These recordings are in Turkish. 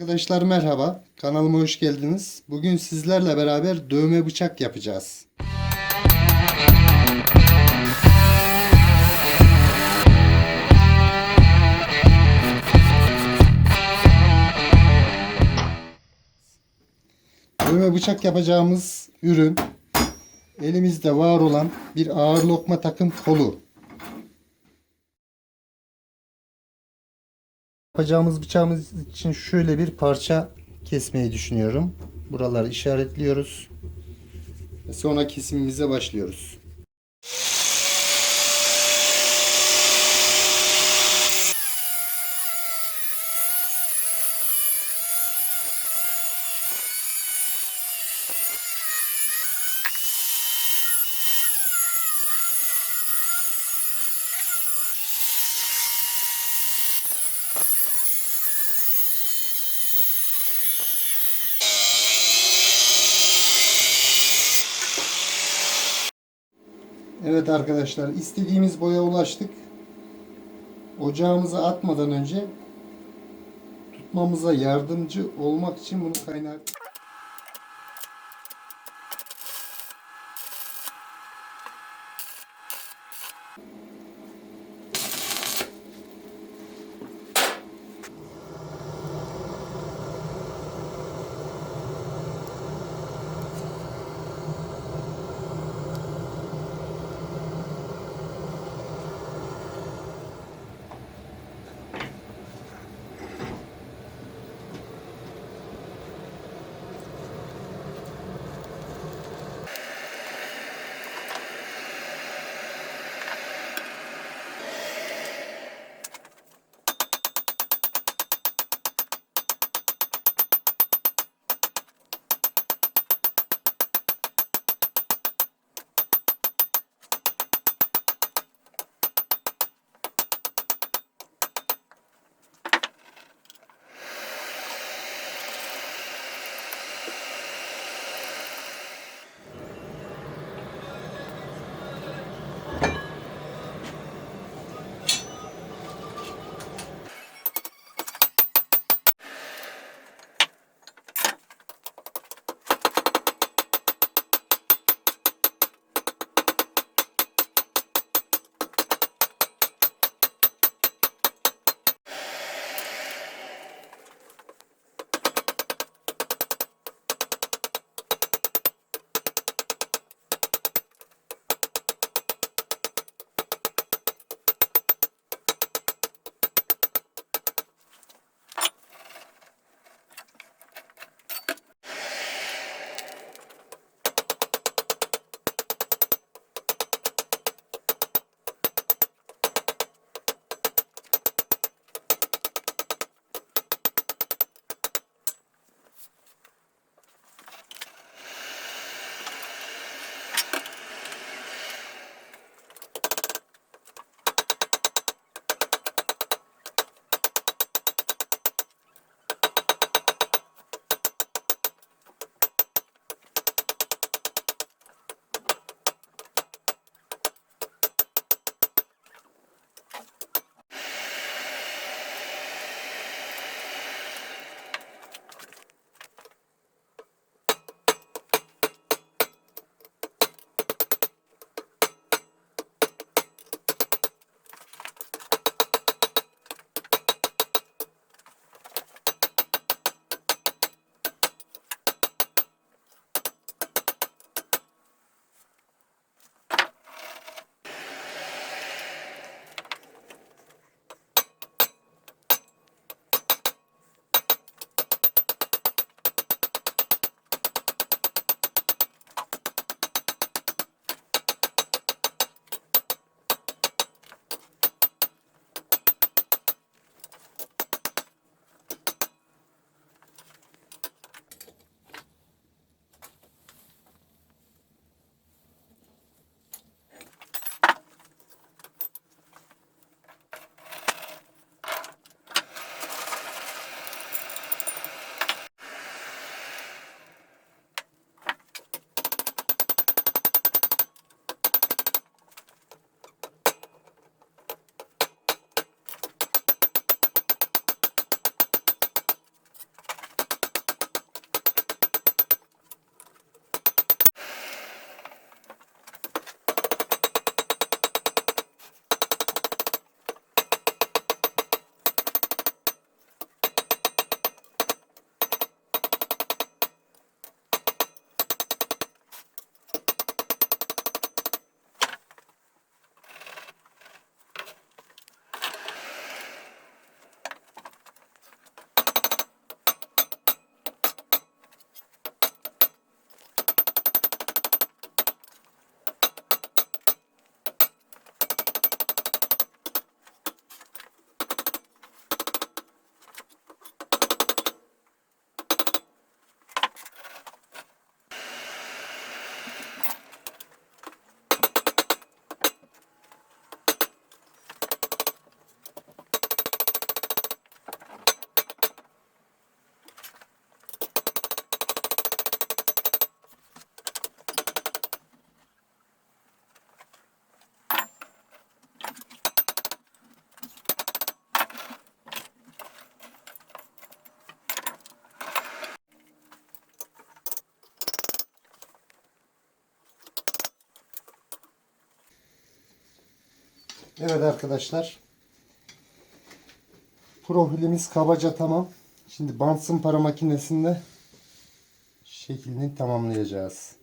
Arkadaşlar merhaba. Kanalıma hoş geldiniz. Bugün sizlerle beraber dövme bıçak yapacağız. Dövme bıçak yapacağımız ürün elimizde var olan bir ağır lokma takım kolu. Yapacağımız bıçağımız için şöyle bir parça kesmeyi düşünüyorum. Buraları işaretliyoruz. Sonra kesimimize başlıyoruz. Evet arkadaşlar istediğimiz boya ulaştık. Ocağımıza atmadan önce tutmamıza yardımcı olmak için bunu kaynar Evet arkadaşlar. Profilimiz kabaca tamam. Şimdi bant zımpara makinesinde şeklini tamamlayacağız.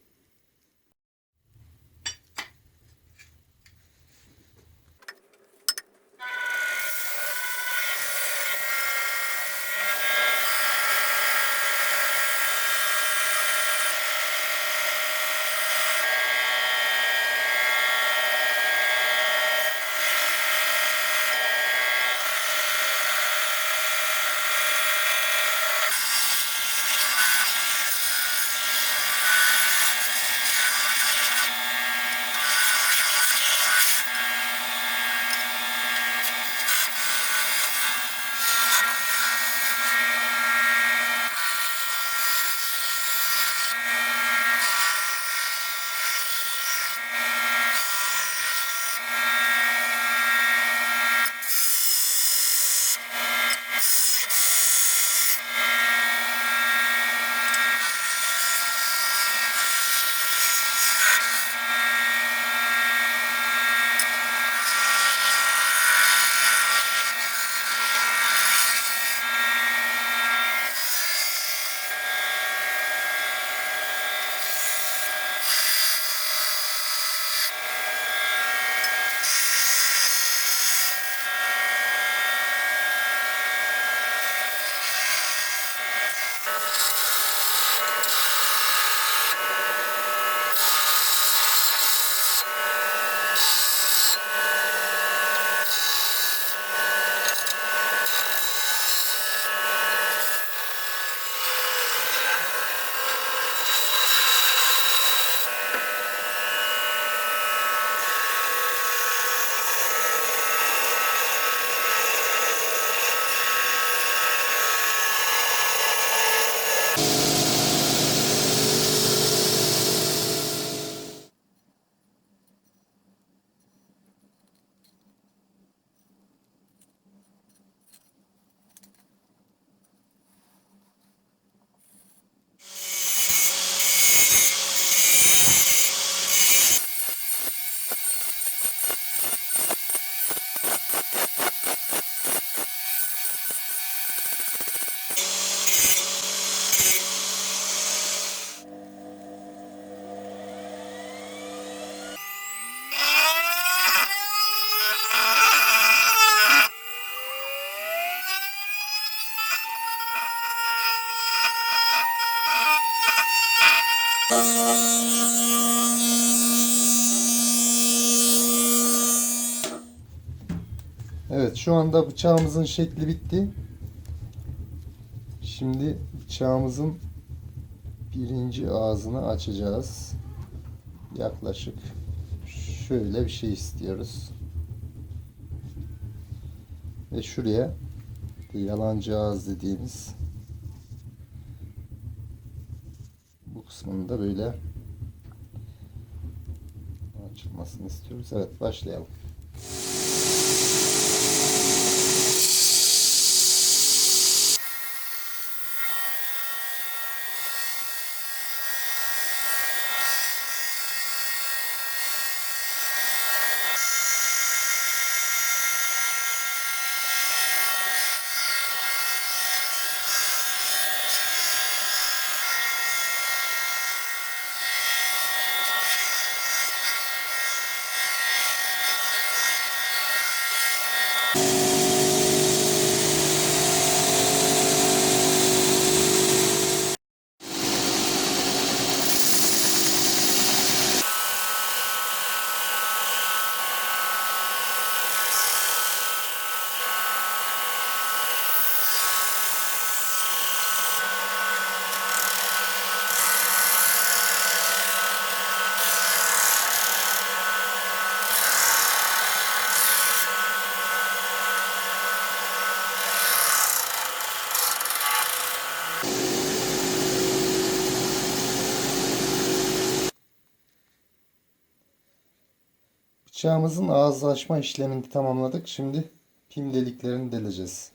Evet şu anda bıçağımızın şekli bitti. Şimdi bıçağımızın birinci ağzını açacağız. Yaklaşık şöyle bir şey istiyoruz. Ve şuraya yalancı ağız dediğimiz bu kısmını da böyle açılmasını istiyoruz. Evet başlayalım. Bıçağımızın ağız açma işlemini tamamladık. Şimdi pim deliklerini deleceğiz.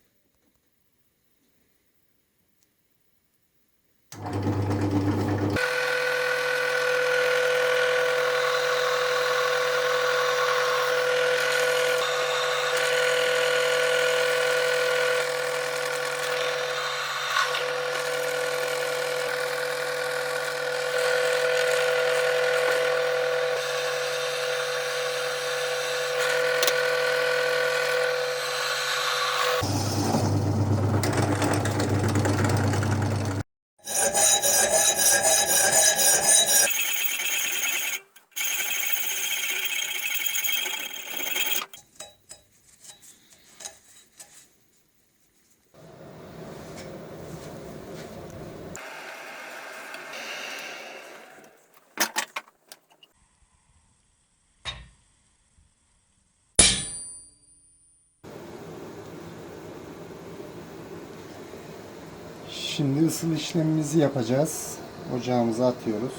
Şimdi ısıl işlemimizi yapacağız. Ocağımıza atıyoruz.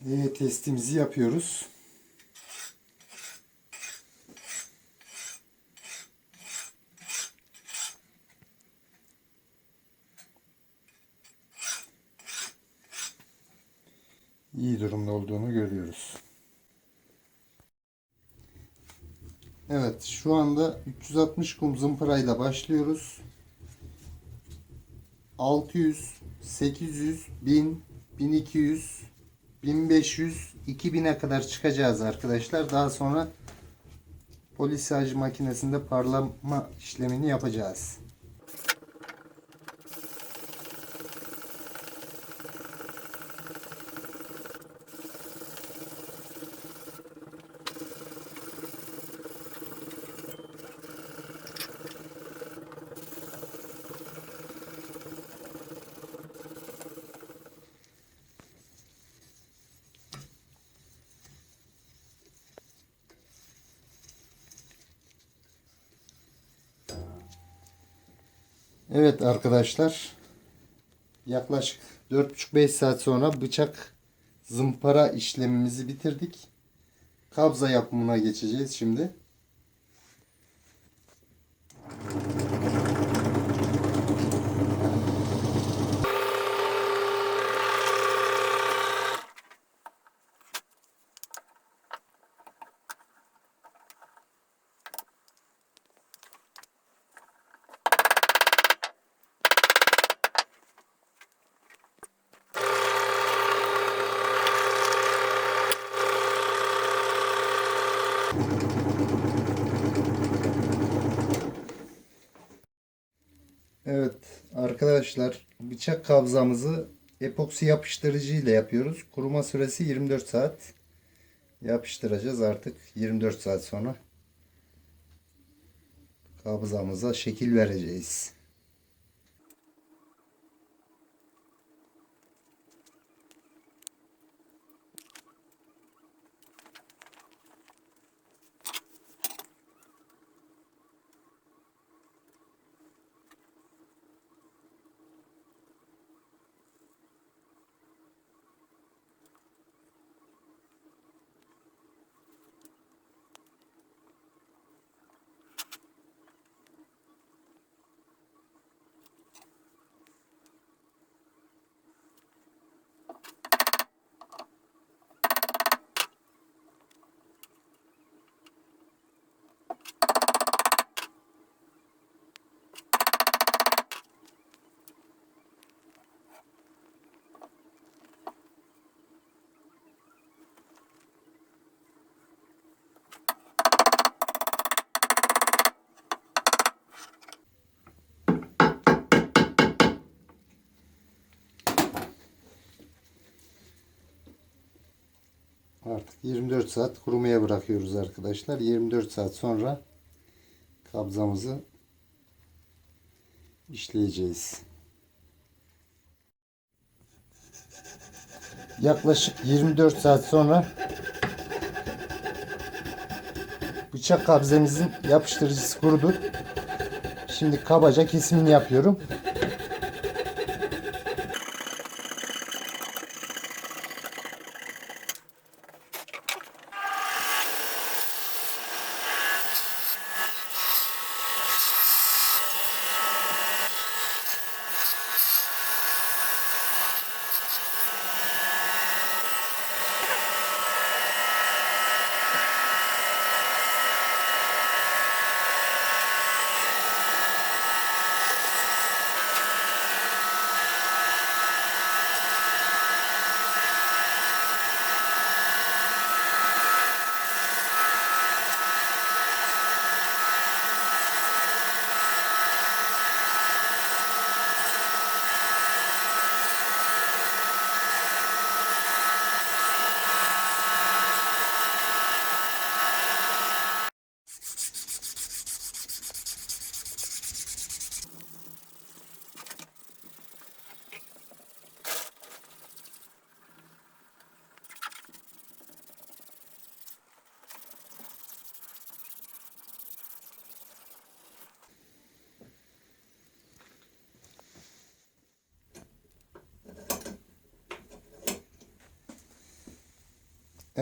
Ve testimizi yapıyoruz. iyi durumda olduğunu görüyoruz. Evet şu anda 360 kum zımparayla başlıyoruz. 600, 800, 1000, 1200, 1500, 2000'e kadar çıkacağız arkadaşlar. Daha sonra polisaj makinesinde parlama işlemini yapacağız. Evet arkadaşlar. Yaklaşık 4,5-5 saat sonra bıçak zımpara işlemimizi bitirdik. Kabza yapımına geçeceğiz şimdi. Evet arkadaşlar bıçak kabzamızı epoksi yapıştırıcı ile yapıyoruz. Kuruma süresi 24 saat. Yapıştıracağız artık 24 saat sonra kabzamıza şekil vereceğiz. Artık 24 saat kurumaya bırakıyoruz arkadaşlar. 24 saat sonra kabzamızı işleyeceğiz. Yaklaşık 24 saat sonra bıçak kabzemizin yapıştırıcısı kurudu. Şimdi kabaca kesimini yapıyorum.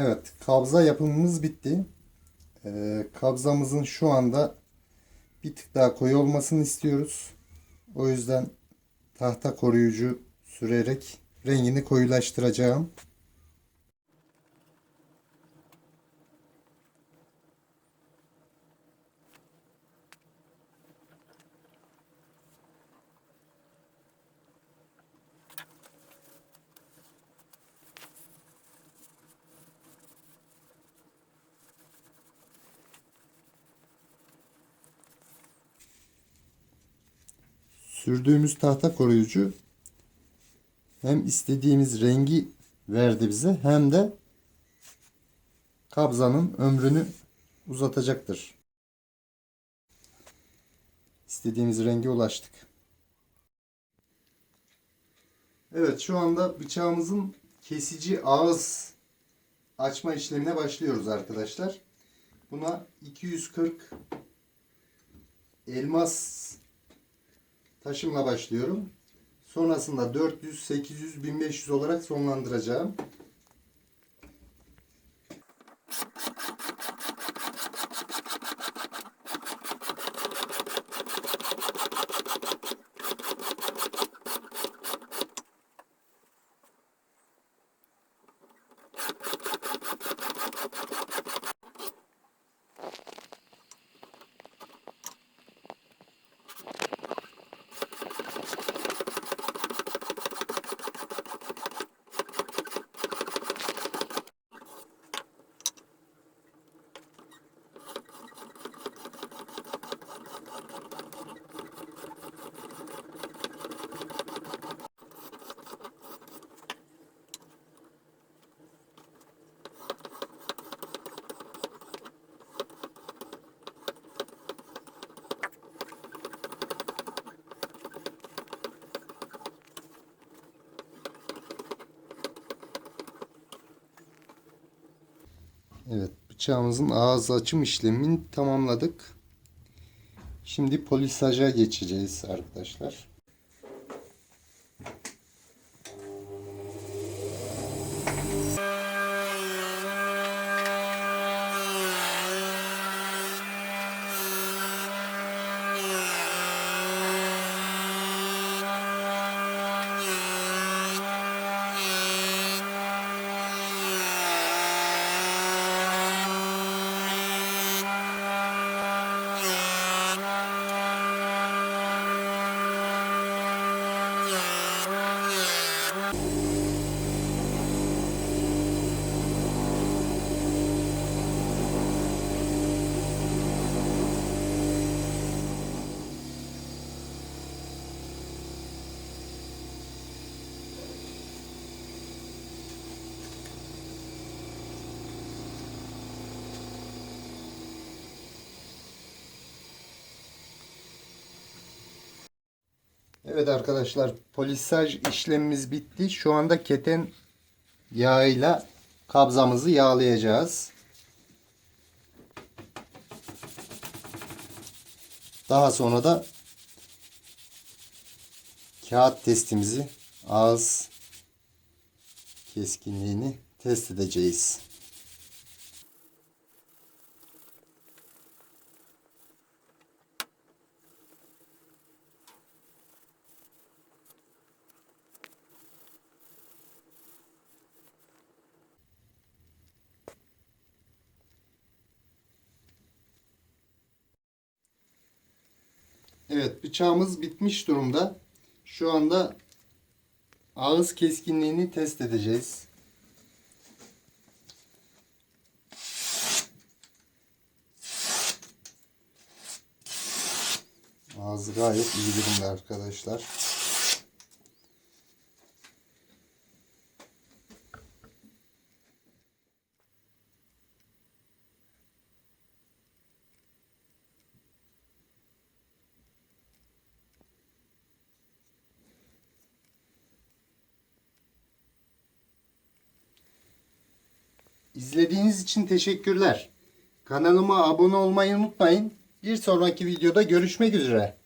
Evet, kabza yapımımız bitti. Ee, kabzamızın şu anda bir tık daha koyu olmasını istiyoruz. O yüzden tahta koruyucu sürerek rengini koyulaştıracağım. Sürdüğümüz tahta koruyucu hem istediğimiz rengi verdi bize hem de kabzanın ömrünü uzatacaktır. İstediğimiz renge ulaştık. Evet şu anda bıçağımızın kesici ağız açma işlemine başlıyoruz arkadaşlar. Buna 240 elmas taşımla başlıyorum. Sonrasında 400, 800, 1500 olarak sonlandıracağım. Evet, bıçağımızın ağız açım işlemini tamamladık. Şimdi polisaja geçeceğiz arkadaşlar. Evet arkadaşlar polisaj işlemimiz bitti. Şu anda keten yağıyla kabzamızı yağlayacağız. Daha sonra da kağıt testimizi ağız keskinliğini test edeceğiz. Evet bıçağımız bitmiş durumda. Şu anda ağız keskinliğini test edeceğiz. Ağzı gayet iyi durumda arkadaşlar. İçin teşekkürler. Kanalıma abone olmayı unutmayın. Bir sonraki videoda görüşmek üzere.